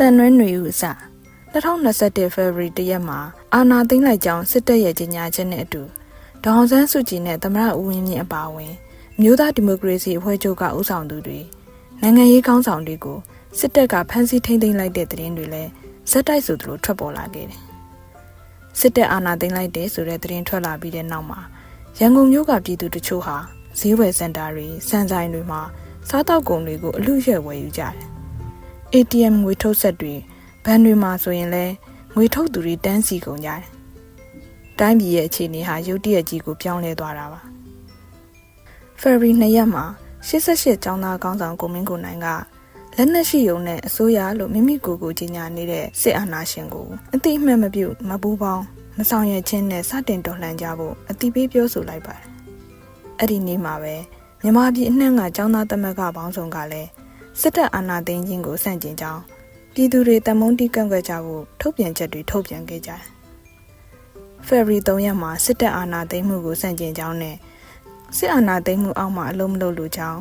တန်နွဲ့နေဦးအစ2021 February တရက်မှာအာနာသိမ့်လိုက်ကြောင်းစစ်တပ်ရဲ့ကြေညာချက်နဲ့အတူဒေါအောင်ဆန်းစုကြည်နဲ့သမ္မတဦးဝင်းမြင့်အပါအဝင်အမျိုးသားဒီမိုကရေစီအဖွဲ့ချုပ်ကဥဆောင်သူတွေနိုင်ငံရေးခေါင်းဆောင်တွေကိုစစ်တပ်ကဖမ်းဆီးထိန်းသိမ်းလိုက်တဲ့သတင်းတွေလည်းဇက်တိုက်ဆိုသလိုထွက်ပေါ်လာခဲ့တယ်။စစ်တပ်အာဏာသိမ်းလိုက်တဲ့ဆိုတဲ့သတင်းထွက်လာပြီးတဲ့နောက်မှာရန်ကုန်မြို့ကပြည်သူတချို့ဟာဈေးဝယ်စင်တာတွေစံဆိုင်တွေမှာစားတောက်ကုန်တွေကိုအလူရက်ဝယ်ယူကြတယ်။ ATM ငွေထုတ်ဆက်တွေဘဏ်တွေမှာဆိုရင်လည်းငွေထုတ်သူတွေတန်းစီကုန်ကြတယ်။တိုင်းပြည်ရဲ့အခြေအနေဟာရုတ်တရက်ကြီးကိုပြောင်းလဲသွားတာပါ။ February 2ရက်မှာ88ကျောင်းသားကောင်းဆောင်ကိုမင်းကိုနိုင်ကလက်နက်ရှိုံနဲ့အစိုးရလို့မိမိကိုယ်ကိုကြီးညာနေတဲ့စစ်အာဏာရှင်ကိုအတိအမှန်မပြုတ်မပူးပေါင်းမဆောင်ရွက်ခြင်းနဲ့စတင်တော်လှန်ကြဖို့အတိပေးပြောဆိုလိုက်ပါတယ်။အဲ့ဒီနေ့မှာပဲမြန်မာပြည်အနှံ့ကကျောင်းသားသမဂ္ဂပေါင်းစုံကလည်း စစ်တပ်အာဏာသိမ်းခြင်းကိုစန့်ကျင်ကြောင်းပြည်သူတွေတမုံတီးကန့်ကွက်ကြဖို့ထုတ်ပြန်ချက်တွေထုတ်ပြန်ခဲ့ကြတယ်။ February 3ရက်မှာစစ်တပ်အာဏာသိမ်းမှုကိုစန့်ကျင်ကြောင်းနဲ့စစ်အာဏာသိမ်းမှုအောက်မှာအလုံးမလုံးလိုကြောင်း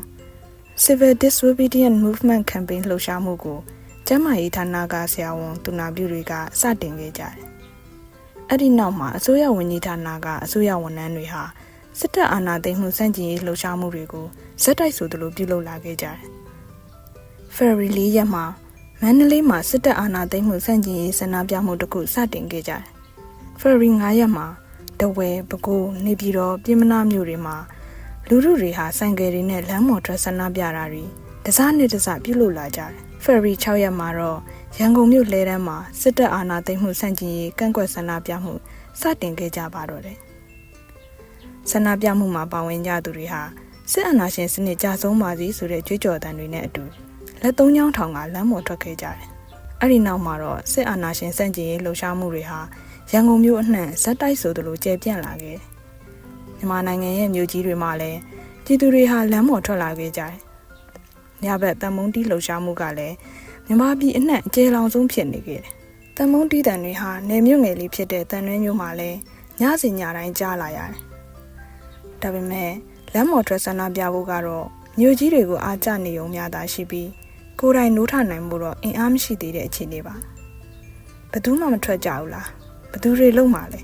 Civil Disobedience Movement Campaign လှုပ်ရှားမှုကိုကျန်းမာရေးဌာနကဆရာဝန်သူနာပြုတွေကစတင်ခဲ့ကြတယ်။အဲ့ဒီနောက်မှာအစိုးရဝန်ကြီးဌာနကအစိုးရဝန်ထမ်းတွေဟာစစ်တပ်အာဏာသိမ်းမှုစန့်ကျင်ရေးလှုပ်ရှားမှုတွေကိုဇက်တိုက်ဆိုသလိုပြုလုပ်လာခဲ့ကြတယ်။ February 4ရက်မှာမန္တလေးမှာစစ်တပ်အာဏာသိမ်းမှုစန့်ကျင်ရေးဆန္ဒပြမှုတစ်ခုစတင်ခဲ့ကြတယ်။ February 9ရက်မှာတဝဲပဲခူးနေပြည်တော်ပြည်မနာမြို့တွေမှာလူထုတွေဟာဆိုင်ကယ်တွေနဲ့လမ်းပေါ်ထွက်ဆန္ဒပြတာတွေတစားနဲ့တစားပြုလုပ်လာကြတယ်။ February 6ရက်မှာတော့ရန်ကုန်မြို့လဲတန်းမှာစစ်တပ်အာဏာသိမ်းမှုစန့်ကျင်ရေးကန့်ကွက်ဆန္ဒပြမှုစတင်ခဲ့ကြပါတော့တယ်။ဆန္ဒပြမှုမှာပါဝင်ကြသူတွေဟာစစ်အာဏာရှင်စနစ်ကြဆုံးပါစီဆိုတဲ့ကြွေးကြော်သံတွေနဲ့အတူ လက်သုံးချောင်းထောင်ကလမ်းပေါ်ထွက်ခဲ့ကြတယ်။အဲ့ဒီနောက်မှာတော့စစ်အာဏာရှင်စန့်ကျင်ရေးလှုပ်ရှားမှုတွေဟာရန်ကုန်မြို့အနှံ့ဇက်တိုက်ဆိုသလိုကျယ်ပြန့်လာခဲ့တယ်။မြန်မာနိုင်ငံရဲ့မြို့ကြီးတွေမှာလည်းပြည်သူတွေဟာလမ်းပေါ်ထွက်လာခဲ့ကြတယ်။ညဘက်တမုံတီးလှုပ်ရှားမှုကလည်းမြန်မာပြည်အနှံ့အကျယ်လောင်ဆုံးဖြစ်နေခဲ့တယ်။တမုံတီးတန်တွေဟာနေမြို့ငယ်လေးဖြစ်တဲ့တန်ရွှဲမြို့မှာလည်းညစီညတိုင်းကြားလာရတယ်။ဒါပေမဲ့လမ်းပေါ်ထွက်ဆန္ဒပြဖို့ကတော့မြို့ကြီးတွေကိုအားကျနေုံများသာရှိပြီး ကိုယ်တိုင်နိုးထနိုင်မှုတော့အင်အားမရှိသေးတဲ့အခြေအနေပါ။ဘယ်သူမှမထွက်ကြဘူးလား။ဘယ်သူတွေလုံမှာလဲ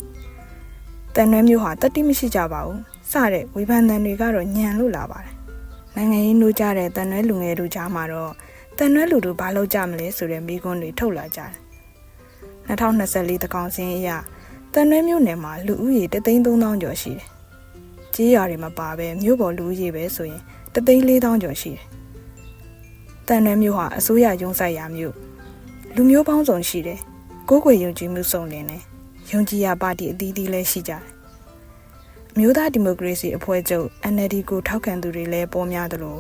။တန်ရွှဲမြို့ဟာတတိမရှိကြပါဘူး။စတဲ့ဝေဖန်တန်တွေကတော့ညံလို့လာပါတယ်။နိုင်ငံရေးနှိုးကြတဲ့တန်ရွှဲလူငယ်တို့ကြားမှာတော့တန်ရွှဲလူတို့ဘာလုပ်ကြမလဲဆိုတဲ့မိကွန်းတွေထုတ်လာကြတယ်။2024တကောင်စင်းအရတန်ရွှဲမြို့နယ်မှာလူဦးရေ33000ကျော်ရှိတယ်။ကြေးရွာတွေမှာပါပဲမြို့ပေါ်လူဦးရေပဲဆိုရင်34000ကျော်ရှိတယ်။ တန်ရွှဲမြို့ဟာအစိုးရရုံးဆိုင်ရာမြို့လူမျိုးပေါင်းစုံရှိတယ်။ကိုယ်ကိုယ်ယုံကြည်မှုစုံလင်တယ်။ယုံကြည်ရာပါတီအသီးသီးလည်းရှိကြတယ်။မြို့သားဒီမိုကရေစီအဖွဲ့ချုပ် NLD ကိုထောက်ခံသူတွေလည်းပေါ်များသလို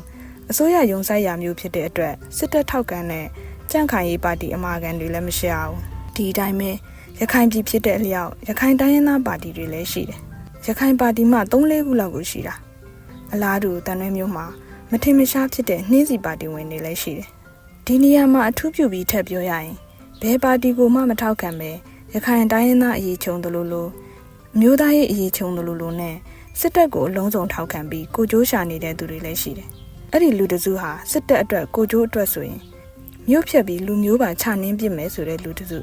အစိုးရရုံးဆိုင်ရာမျိုးဖြစ်တဲ့အတွက်စစ်တပ်ထောက်ခံတဲ့ကြန့်ခိုင်ရေးပါတီအမာခံတွေလည်းမရှိအောင်ဒီအတိုင်းပဲရခိုင်ပြည်ဖြစ်တဲ့အလျောက်ရခိုင်တိုင်းရင်းသားပါတီတွေလည်းရှိတယ်ရခိုင်ပါတီမှ3-4ခုလောက်ကိုရှိတာအလားတူတန်ရွဲမျိုးမှာ မထင်မရှားဖြစ်တဲ့နှင်းစီပါတီဝင်တွေလည်းရှိတယ်ဒီနေရာမှာအထူးပြုပြီးထပ်ပြောရရင်ဘယ်ပါတီကိုမှမထောက်ခံပဲရခိုင်တိုင်းရင်းသားအရေးချုံသလိုလိုမျိုးသားရေးအရေးချုံသလိုလိုနဲ့စစ်တပ်ကိုအလုံးစုံထောက်ခံပြီးကိုကြိုးရှာနေတဲ့သူတွေလည်းရှိတယ်အဲ့ဒီလူတစုဟာစစ်တပ်အတွက်ကိုကြိုးအတွက်ဆိုရင်မြို့ဖြတ်ပြီးလူမျိုးပါခြနှင်းပစ်မယ်ဆိုတဲ့လူတစု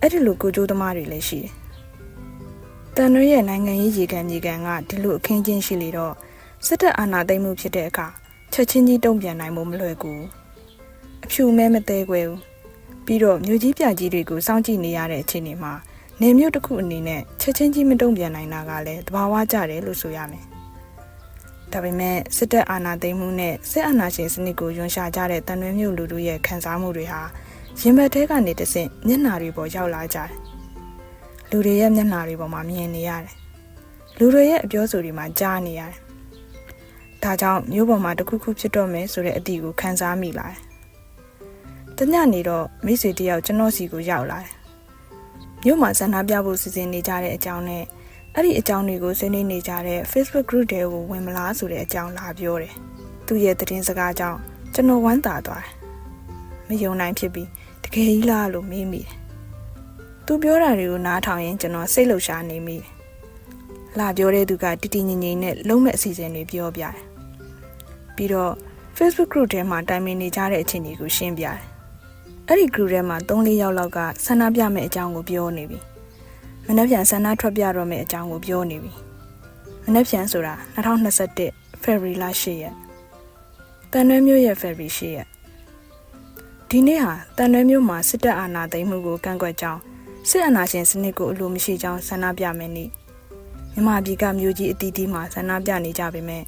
အဲ့ဒီလိုကိုကြိုးသမားတွေလည်းရှိတယ်။တန်ရွေးရဲ့နိုင်ငံရေးရေကန်မြေကန်ကဒီလိုအခင်းချင်းရှိလေတော့စစ်တပ်အာဏာသိမ်းမှုဖြစ်တဲ့အခါ ချက်ချင်းကြီးတုံ့ပြန်နိုင်မှုမလွယ်ကူ။အဖြူမဲမသေးခွဲဘူး။ပြီးတော့မြို့ကြီးပြကြီးတွေကိုစောင့်ကြည့်နေရတဲ့အခြေအနေမှာနေမြို့တစ်ခုအနေနဲ့ချက်ချင်းကြီးမတုံ့ပြန်နိုင်တာကလည်းတဘာဝကြတယ်လို့ဆိုရမယ်။ဒါပေမဲ့စစ်တပ်အာဏာသိမ်းမှုနဲ့စစ်အာဏာရှင်စနစ်ကိုယွန်ရှာကြတဲ့တန်ရွေးမြို့လူထုရဲ့ခံစားမှုတွေဟာရင်ဘတ်ထဲကနေတဆင့်မျက်နှာတွေပေါ်ရောက်လာကြတယ်။လူတွေရဲ့မျက်နှာတွေပေါ်မှာမြင်နေရတယ်။လူတွေရဲ့အပြောဆိုတွေမှာကြားနေရတယ်။ ဒါကြောင့်မျိုးပေါ်မှာတခုခုဖြစ်တော့မယ်ဆိုတဲ့အတီကိုခံစားမိလာတယ်။တညနေတော့မိတ်ဆွေတယောက်ကျွန်တော်စီကိုရောက်လာတယ်။မျိုးမှာဆန္ဒပြဖို့စီစဉ်နေကြတဲ့အကြောင်းနဲ့အဲ့ဒီအကြောင်းတွေကိုဆွေးနွေးနေကြတဲ့ Facebook group တွေကိုဝင်မလားဆိုတဲ့အကြောင်းလာပြောတယ်။သူ့ရဲ့သတင်းစကားကြောင့်ကျွန်တော်ဝမ်းသာသွားတယ်။မယုံနိုင်ဖြစ်ပြီးတကယ်ကြီးလားလို့မေးမိတယ်။သူပြောတာတွေကိုနားထောင်ရင်ကျွန်တော်စိတ်လှုပ်ရှားနေမိတယ်။ လာပြောတဲ့သူကတီတီငင်ငင်နဲ့လုံးမဲ့အစီအစဉ်တွေပြောပြတယ်။ပြီးတော့ Facebook group ထဲမှာတိုင်ပင်နေကြတဲ့အခြေအနေကိုရှင်းပြတယ်။အဲ့ဒီ group ထဲမှာ3-4ယောက်လောက်ကဆန္ဒပြမယ့်အကြောင်းကိုပြောနေပြီမနေ့ပြန်ဆန္ဒထွက်ပြတော့မယ့်အကြောင်းကိုပြောနေပြီမနေ့ပြန်ဆိုတာ2021 February လ10ရက်တန်ရွဲမျိုးရဲ့ February 10ရက်ဒီနေ့ဟာတန်ရွဲမျိုးမှာစစ်တပ်အာဏာသိမ်းမှုကိုကန့်ကွက်ကြောင်းစစ်အာဏာရှင်စနစ်ကိုအလိုမရှိကြောင်းဆန္ဒပြမယ်နေ့ မြန်မာပြည်ကမျိုးကြီးအတီးတီးမှာဆန္ဒပြနေကြပေမဲ့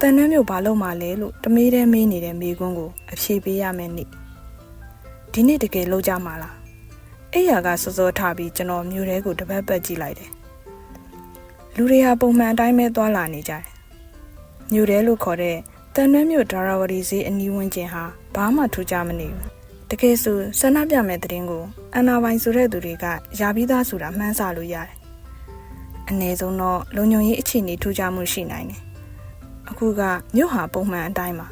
တန်ရွဲမျိုးဘာလို့မှလဲလို့တမေးတဲမေးနေတဲ့မိကွန်းကိုအဖြေပေးရမယ်နေ့ဒီနေ့တကယ်လောက်ကြမှာလားအဲ့ရကစောစောထားပြီးကျွန်တော်မျိုးတဲကိုတပတ်ပတ်ကြည့်လိုက်တယ်လူတွေဟာပုံမှန်အတိုင်းပဲသွားလာနေကြတယ်မျိုးတဲလို့ခေါ်တဲ့တန်ရွဲမျိုးဒါရဝတီဈေးအနီးဝန်းကျင်ဟာဘာမှထူးခြားမနေဘူးတကယ်ဆိုဆန္ဒပြမဲ့တဲ့တင်ကိုအနာပိုင်ဆိုတဲ့သူတွေကယာပြီးသားဆိုတာမှန်းဆလို့ရတယ် အ ਨੇ ဆုံးတော့လုံညုံရေးအခြေအနေထူးခြားမှုရှိနိုင်တယ်အခုကမြို့ဟာပုံမှန်အတိုင်းပါ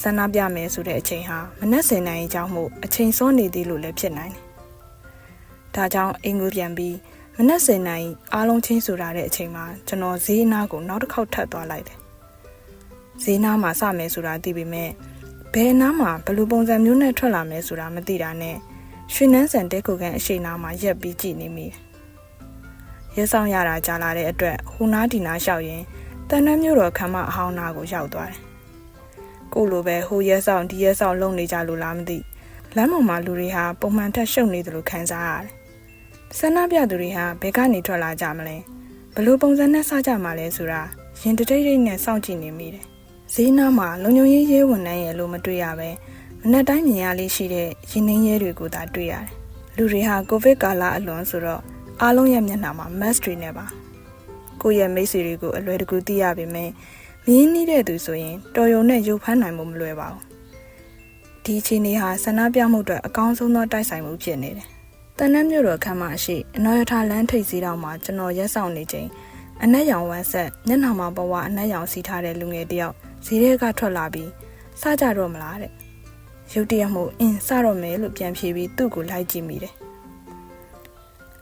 ဆန္ဒပြမယ်ဆိုတဲ့အချိန်ဟာမနက်10:00နာရီကျောင်းမှုအချိန်စောနေသေးလို့လည်းဖြစ်နိုင်တယ်ဒါကြောင့်အင်္ဂုပြန်ပြီးမနက်10:00နာရီအားလုံးချင်းဆိုတာတဲ့အချိန်မှာကျွန်တော်ဈေးအနားကိုနောက်တစ်ခေါက်ထပ်သွားလိုက်တယ်ဈေးနားမှာစမယ်ဆိုတာသိပေမဲ့ဘယ်အနားမှာဘယ်လိုပုံစံမျိုးနဲ့ထွက်လာမယ်ဆိုတာမသိတာနဲ့ရွှေနန်းဆန်တဲခုကန်အရှိနားမှာရက်ပြီးကြည့်နေမိတယ် ရဲဆောင်ရတာကြာလာတဲ့အတွက်ဟိုနားဒီနားလျှောက်ရင်တန်နှမ်းမျိုးတော်ခမ်းမအဟောင်းနာကိုရောက်သွားတယ်ကိုလိုပဲဟိုရဲဆောင်ဒီရဲဆောင်လုံနေကြလို့လားမသိလမ်းပေါ်မှာလူတွေဟာပုံမှန်ထက်ရှုပ်နေတယ်လို့ခံစားရတယ်ဆန္ဒပြသူတွေဟာဘယ်ကနေထွက်လာကြမလဲဘလို့ပုံစံနဲ့စကြမှာလဲဆိုတာရင်တတိတ်တိတ်နဲ့စောင့်ကြည့်နေမိတယ်ဈေးနားမှာလုံုံရေးရဲဝန်ထမ်းရဲ့လို့မတွေ့ရပဲမနေ့တိုင်းမြင်ရလေးရှိတဲ့ရင်နှင်းရဲတွေကိုသာတွေ့ရတယ်လူတွေဟာကိုဗစ်ကာလအလွန်ဆိုတော့ အားလုံးရဲ့မျက်နှာမှာ mask တွေနဲ့ပါကိုယ့်ရဲ့မိတ်ဆွေတွေကိုအလွယ်တကူသိရပေမဲ့မင်းနှီးတဲ့သူဆိုရင်တော်ရုံနဲ့ရုပ်ဖမ်းနိုင်မှုမလွယ်ပါဘူးဒီအချိန်လေးဟာဆန္ဒပြမှုအတွက်အကောင်းဆုံးသောတိုက်ဆိုင်မှုဖြစ်နေတယ်တန်နှမ်းမြို့တော်ခမ်းမရှိအနော်ရထလမ်းထိပ်စီးတောင်မှာကျွန်တော်ရက်ဆောင်နေချိန်အနက်ရောင်ဝမ်းဆက်မျက်နှာမှာဘဝအနက်ရောင်စီထားတဲ့လူငယ်တယောက်ဈေးထဲကထွက်လာပြီးစကြတော့မလားတဲ့ရုတ်တရက်မှုအင်းစတော့မယ်လို့ပြန်ဖြေပြီးသူ့ကိုလိုက်ကြည့်မိတယ်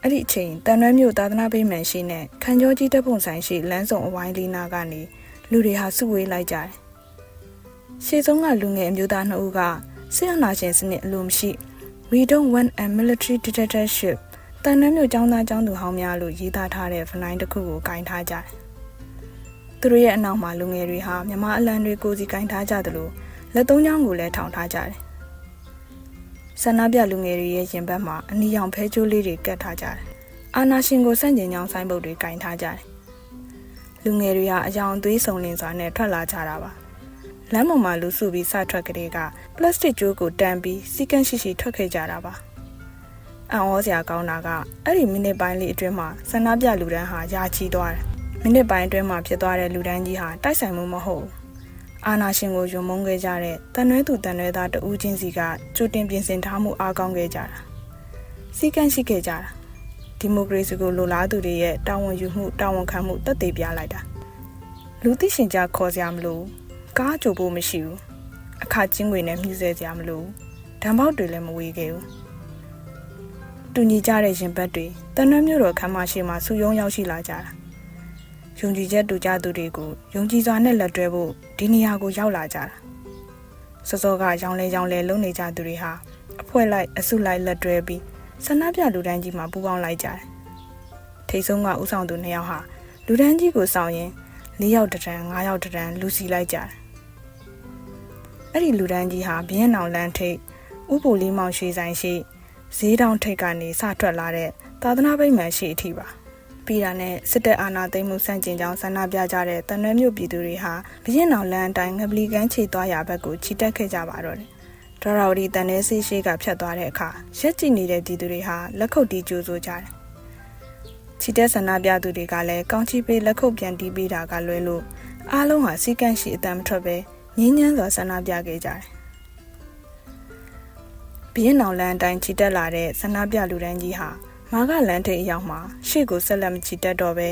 အဲ့ဒီအချိန်တန်ရွဲမြို့သာသနာ့ဗိမာန်ရှိနဲ့ခန်းကျော်ကြီးတပ်ပုံဆိုင်ရှိလမ်းစုံအဝိုင်းလေးနာကနေလူတွေဟာစုဝေးလိုက်ကြတယ်ရှေ့ဆုံးကလူငယ်အမျိုးသားနှစ်ဦးကစစ်အာဏာရှင်စနစ်အလိုမရှိ We don't want a military dictatorship တန်နှမ်းမြို့ចောင်းသားចောင်းသူဟောင်းများလို့ရေးသားထားတဲ့ဖလိုင်းတစ်ခုကိုကင်ထားကြတယ်။သူတို့ရဲ့အနောက်မှာလူငယ်တွေဟာမြမအလံတွေကိုစီကင်ထားကြသလိုလက်သုံးချောင်းကိုလည်းထောင်ထားကြတယ်။ ဆန္ဒပြလူငယ်တွေရဲ့ရင်ဘတ်မှာအနီရောင်ဖဲကျိုးလေးတွေကတ်ထားကြတယ်။အာနာရှင်ကိုစန့်ကျင်ကြောင်းဆိုင်းပုတ်တွေကင်ထားကြတယ်။လူငယ်တွေဟာအယောင်သွေးစုံလင်စွာနဲ့ထွက်လာကြတာပါ။လမ်းပေါ်မှာလူစုပြီးစထွက်ကလေးကပလတ်စတစ်ကျိုးကိုတန်းပြီးစီကန့်ရှိရှိထွက်ခဲ့ကြတာပါ။အံ့ဩစရာကောင်းတာကအဲ့ဒီမိနစ်ပိုင်းလေးအတွင်းမှာဆန္ဒပြလူတန်းဟာယာချီသွားတယ်။မိနစ်ပိုင်းအတွင်းမှာဖြစ်သွားတဲ့လူတန်းကြီးဟာတိုက်ဆိုင်မှုမဟုတ်ဘူး။ အာနာရှင်ကိုယုံမုန်းခဲ့ကြတဲ့တန်ရွဲသူတန်ရွဲသားတဦးချင်းစီကကြိုတင်ပြင်ဆင်ထားမှုအားကောင်းခဲ့ကြတာ။စီကန့်ရှိခဲ့ကြတာ။ဒီမိုကရေစီကိုလိုလားသူတွေရဲ့တာဝန်ယူမှုတာဝန်ခံမှုတက်သေးပြလိုက်တာ။လူသိရှင်ကြားခေါ်စရာမလို။ကားကြိုဖို့မရှိဘူး။အခါချင်းငွေနဲ့မြှူဆဲစရာမလိုဘူး။ဓာတ်ပေါက်တွေလည်းမဝေးခဲ့ဘူး။တူညီကြတဲ့ရင်ဘတ်တွေတန်နှွမ်းမျိုးတော်ခမ်းမရှိမှဆူယုံရောက်ရှိလာကြတာ ယုံကြည်ချက်တူကြသူတွေကိုယုံကြည်စွာနဲ့လက်တွဲဖို့ဒီနေရာကိုရောက်လာကြတာစောစောကရောင်လဲရောင်လဲလုံနေကြသူတွေဟာအဖွဲလိုက်အစုလိုက်လက်တွဲပြီးဆန္ဒပြလူတန်းကြီးမှာပူးပေါင်းလိုက်ကြတယ်ထိတ်ဆုံးကဥဆောင်သူနှစ်ယောက်ဟာလူတန်းကြီးကိုဆောင်ရင်၄ယောက်တရံ၅ယောက်တရံလူစီလိုက်ကြတယ်အဲ့ဒီလူတန်းကြီးဟာဘင်းနောင်လန်းထိတ်ဥပူလေးမောင်ရွှေဆိုင်ရှိဈေးတောင်ထိပ်ကနေစထွက်လာတဲ့သာသနာ့ဗိမာန်ရှိအထိပါ ပြီးတာနဲ့စစ်တပ်အာဏာသိမ်းမှုစန့်ကျင်ကြောင်းဆန္ဒပြကြတဲ့တန်ရွဲမြို့ပြည်သူတွေဟာဘရင်အောင်လမ်းအတိုင်းငပလီကန်းခြေသွားရဘက်ကိုခြိတက်ခဲ့ကြပါတော့တယ်ဒရဝဒီတန်နေစီရှိကဖြတ်သွားတဲ့အခါရက်ကြည့်နေတဲ့ပြည်သူတွေဟာလက်ခုပ်တီးကြိုးဆိုကြတယ်ခြိတက်ဆန္ဒပြသူတွေကလည်းကောင်းချီပေးလက်ခုပ်ပြန်တီးပေးတာကလွဲလို့အားလုံးဟာစီကန့်ရှိအတမ်းမထွက်ပဲငင်းညမ်းစွာဆန္ဒပြခဲ့ကြတယ်ဘင်းနောင်လန်းအတိုင်းချီတက်လာတဲ့ဆန္ဒပြလူတန်းကြီးဟာ မာကလန်းထိပ်အရောက်မှာရှေ့ကိုဆက်လက်မချီတက်တော့ပဲ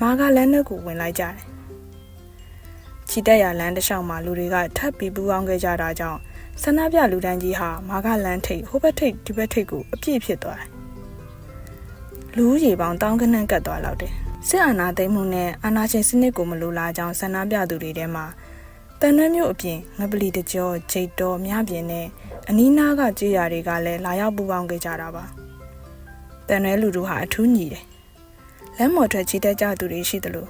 မာကလန်းထဲကိုဝင်လိုက်ကြတယ်။ချီတက်ရလန်းတစ်လျှောက်မှာလူတွေကထပ်ပြီးပူးပေါင်းခဲ့ကြတာကြောင့်ဆန္ဒပြလူတန်းကြီးဟာမာကလန်းထိပ်ဟိုဘက်ထိပ်ဒီဘက်ထိပ်ကိုအပြည့်ဖြစ်သွားတယ်။လူကြီးပေါင်းတောင်းကနန်းကတ်သွားတော့တယ်။စစ်အာဏာသိမ်းမှုနဲ့အာဏာရှင်စနစ်ကိုမလိုလားကြောင်းဆန္ဒပြသူတွေထဲမှာတန်နှမ်းမြို့အပြင်ငပလီတကြောဂျိတ်တော်မြပြင်းနဲ့အနီးနားကကြေးရွာတွေကလည်းလာရောက်ပူပေါင်းခဲ့ကြတာပါ တန်နှဲလူတို့ဟာအထူးညီတယ်လမ်းမော်ထွက်ချီတက်ကြသူတွေရှိသလို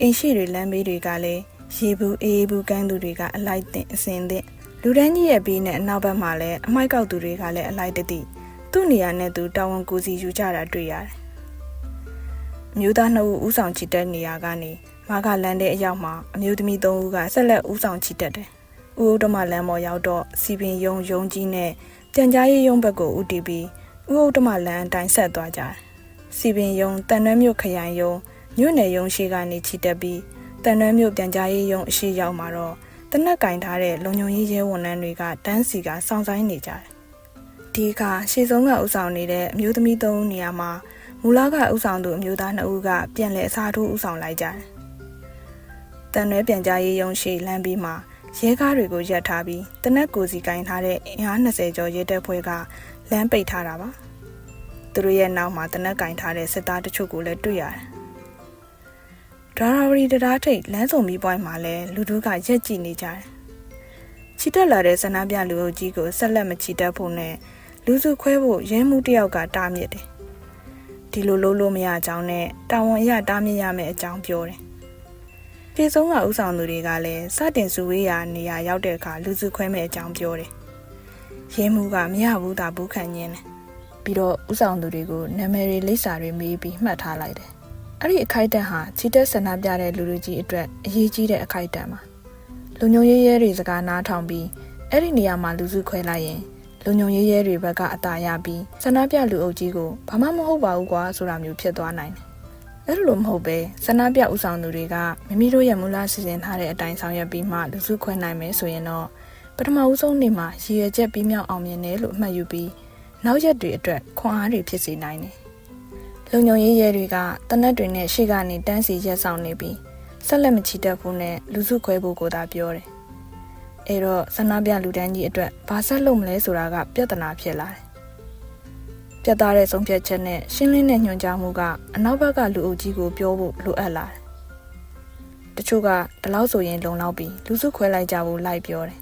အိမ်ရှိတွေလမ်းဘေးတွေကလည်းရေဘူးအေးဘူးကန်းသူတွေကအလိုက်တင်အစင်တင်လူတန်းကြီးရဲ့ပြီးနဲ့အနောက်ဘက်မှာလည်းအမိုက်ကောက်သူတွေကလည်းအလိုက်တတိသူ့နေရာနဲ့သူတာဝန်ကိုစီယူကြတာတွေ့ရတယ်အမျိုးသားနှစ်ဦးဥဆောင်ချီတက်နေရာကနေမာကလန်တဲ့အရောက်မှာအမျိုးသမီးသုံးဦးကဆက်လက်ဥဆောင်ချီတက်တယ်။ဦးဦးဓမ္မလမ်းပေါ်ရောက်တော့စီပင်ယုံယုံကြီးနဲ့ပြန်ကြားရေးယုံဘက်ကိုဦးတည်ပြီး ဦးဦးဓမ္မလမ်းအတိုင်းဆက်သွားကြတယ်။စီပင်ယုံတန်နှဲမြို့ခရိုင်ယုံမြို့နယ်ယုံရှိကနေချီတက်ပြီးတန်နှဲမြို့ပြန်ကြားရေးယုံအရှိရောက်မှာတော့တနက်ကင်ထားတဲ့လုံညုံရေးရဲဝန်ထမ်းတွေကတန်းစီကစောင့်ဆိုင်နေကြတယ်။ဒီကရှေ့ဆုံးကဥဆောင်နေတဲ့အမျိုးသမီးသုံးဦးနေရာမှာမူလကဥဆောင်သူအမျိုးသားနှစ်ဦးကပြန်လည်အစားထိုးဥဆောင်လိုက်ကြတယ်။တန်ရွဲပြန်ကြားရေးရုံးရှိလမ်းပြီးမှာရဲကားတွေကိုရပ်ထားပြီးတနက်ကိုစီကင်ထားတဲ့အင်အား20ကျော်ရဲတပ်ဖွဲ့က လမ်းပိတ်ထားတာပါ။သူတို့ရဲ့နောက်မှာတနက်ကင်ထားတဲ့စစ်သားတချို့ကိုလည်းတွေ့ရတယ်။ဒရာဝရီတရားထိတ်လမ်းစုံမီးပွိုင်းမှာလည်းလူတို့ကရက်ကြည့်နေကြတယ်။ချီတက်လာတဲ့ဆန္ဒပြလူအုပ်ကြီးကိုဆက်လက်မချီတက်ဖို့နဲ့လူစုခွဲဖို့ရဲမှုတယောက်ကတားမြစ်တယ်။ဒီလိုလုပ်လို့မရအကြောင်းနဲ့တာဝန်အရတားမြစ်ရမယ့်အကြောင်းပြောတယ်။ပြေဆုံးကဥဆောင်သူတွေကလည်းစတင်စုဝေးရာနေရာရောက်တဲ့အခါလူစုခွဲမဲ့အကြောင်းပြောတယ်။ ရဲမှုကမရဘူးတာဘူးခံညင်းတယ်။ပြီးတော့ဥဆောင်သူတွေကိုနာမည်တွေလိပ်စာတွေမေးပြီးမှတ်ထားလိုက်တယ်။အဲ့ဒီအခိုက်အတန့်ဟာချီတက်ဆန္ဒပြတဲ့လူလူကြီးအတွက်အရေးကြီးတဲ့အခိုက်အတန့်ပါ။လူညုံရဲရဲတွေစကားနားထောင်ပြီးအဲ့ဒီနေရာမှာလူစုခွဲလိုက်ရင်လူညုံရဲရဲတွေဘက်ကအတာရပြီးဆန္ဒပြလူအုပ်ကြီးကိုဘာမှမဟုတ်ပါဘူးကွာဆိုတာမျိုးဖြစ်သွားနိုင်တယ်။အဲ့လိုမဟုတ်ပဲဆန္ဒပြဥဆောင်သူတွေကမိမိတို့ရဲ့မူလစီစဉ်ထားတဲ့အတိုင်းဆောင်ရွက်ပြီးမှလူစုခွဲနိုင်မယ်ဆိုရင်တော့ ပထမဦးဆုံးနေ့မှာရည်ရွယ်ချက်ပြီးမြောက်အောင်မြင်တယ်လို့အမှတ်ယူပြီးနောက်ရက်တွေအတွက်ခွန်အားတွေဖြစ်စေနိုင်တယ်။လူညုံရဲရဲတွေကတနက်တွေနဲ့ရှေ့ကနေတန်းစီရက်ဆောင်နေပြီးဆက်လက်မချီတက်ဘူးနဲ့လူစုခွဲဖို့ကိုသာပြောတယ်။အဲတော့ဆန္ဒပြလူတန်းကြီးအတွက်ဘာဆက်လုပ်မလဲဆိုတာကပြဿနာဖြစ်လာတယ်။ပြတ်သားတဲ့ဆုံးဖြတ်ချက်နဲ့ရှင်းလင်းတဲ့ညွှန်ကြားမှုကအနောက်ဘက်ကလူအုပ်ကြီးကိုပြောဖို့လိုအပ်လာတယ်။တချို့ကဒီလောက်ဆိုရင်လုံလောက်ပြီးလူစုခွဲလိုက်ကြဖို့လိုက်ပြောတယ်။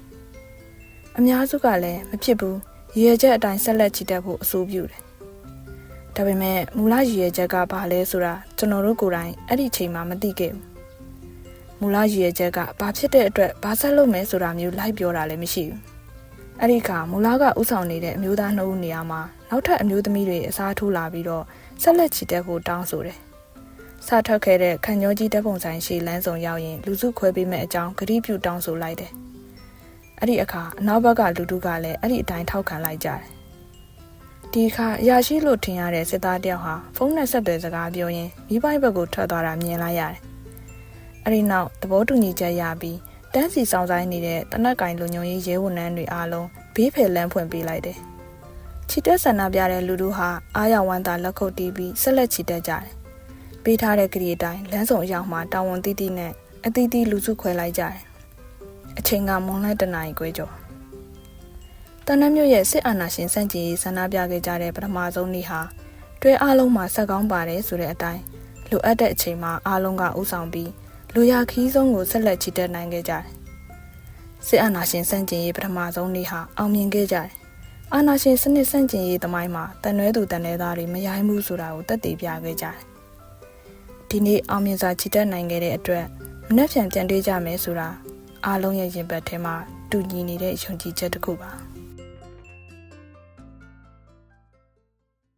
အများစုကလည်းမဖြစ်ဘူးရည်ရွယ်ချက်အတိုင်းဆက်လက်ချီတက်ဖို့အဆိုပြုတယ်။ဒါပေမဲ့မူလရည်ရွယ်ချက်ကဘာလဲဆိုတာကျွန်တော်တို့ကိုယ်တိုင်အဲ့ဒီအချိန်မှာမသိခဲ့ဘူး။မူလရည်ရွယ်ချက်ကဘာဖြစ်တဲ့အတွက်ဘာဆက်လုပ်မယ်ဆိုတာမျိုးလိုက်ပြောတာလည်းမရှိဘူး။အဲ့ဒီအခါမူလကဥဆောင်နေတဲ့အမျိုးသားနှစ်ဦးနေရာမှာနောက်ထပ်အမျိုးသမီးတွေအစားထိုးလာပြီးတော့ဆက်လက်ချီတက်ဖို့တောင်းဆိုတယ်။စထွက်ခဲ့တဲ့ခန့်ညောကြီးတပ်ပုံဆိုင်ရှိလမ်းဆောင်ရောက်ရင်လူစုခွဲပေးမဲ့အကြောင်းဂရုပြုတောင်းဆိုလိုက်တယ်။ အဲ့ဒီအခါအနောက်ဘက်ကလူတို့ကလည်းအဲ့ဒီအတိုင်းထောက်ခံလိုက်ကြတယ်။ဒီအခါအရာရှိလို့ထင်ရတဲ့စစ်သားတယောက်ဟာဖုန်းနဲ့ဆက်သွယ်စကားပြောရင်းမိဘဘက်ကိုထွက်သွားတာမြင်လိုက်ရတယ်။အဲ့ဒီနောက်သဘောတူညီချက်ရပြီးတန်းစီဆောင်ဆိုင်နေတဲ့တနက်ကင်လူညုံရေးရဲဝန်ထမ်းတွေအားလုံးဘေးဖယ်လမ်းဖွင့်ပေးလိုက်တယ်။ချီတက်ဆန္ဒပြတဲ့လူတို့ဟာအားရဝမ်းသာလက်ခုပ်တီးပြီးဆက်လက်ချီတက်ကြတယ်။ပေးထားတဲ့ကြည်အတိုင်းလမ်းစုံအရောက်မှာတာဝန်တီးတီးနဲ့အသီးသီးလူစုခွဲလိုက်ကြတယ်။ အချိန်ကမွန်လိုက်တနာရီခွဲကျော်။တနက်မြို့ရဲ့စစ်အာဏာရှင်စန့်ကျင်ရေးဆန္ဒပြခဲ့ကြတဲ့ပထမဆုံးနေ့ဟာတွဲအားလုံးမှာဆက်ကောင်းပါတယ်ဆိုတဲ့အတိုင်းလိုအပ်တဲ့အချိန်မှာအားလုံးကဥဆောင်ပြီးလူရခီးဆုံးကိုဆက်လက်ချီတက်နိုင်ခဲ့ကြတယ်။စစ်အာဏာရှင်စန့်ကျင်ရေးပထမဆုံးနေ့ဟာအောင်မြင်ခဲ့ကြတယ်။အာဏာရှင်စနစ်စန့်ကျင်ရေးသမိုင်းမှာတန်ရွဲသူတန်ရွဲသားတွေမရိုင်းဘူးဆိုတာကိုတက်တည်ပြခဲ့ကြတယ်။ဒီနေ့အောင်မြင်စွာချီတက်နိုင်ခဲ့တဲ့အတွက်မနှက်ဖြန်ကြံတွေးကြမယ်ဆိုတာ အားလုံးရဲ့ရင်ဘတ်ထဲမှာတူညီနေတဲ့ယုံကြည်ချက်တစ်ခုပါ။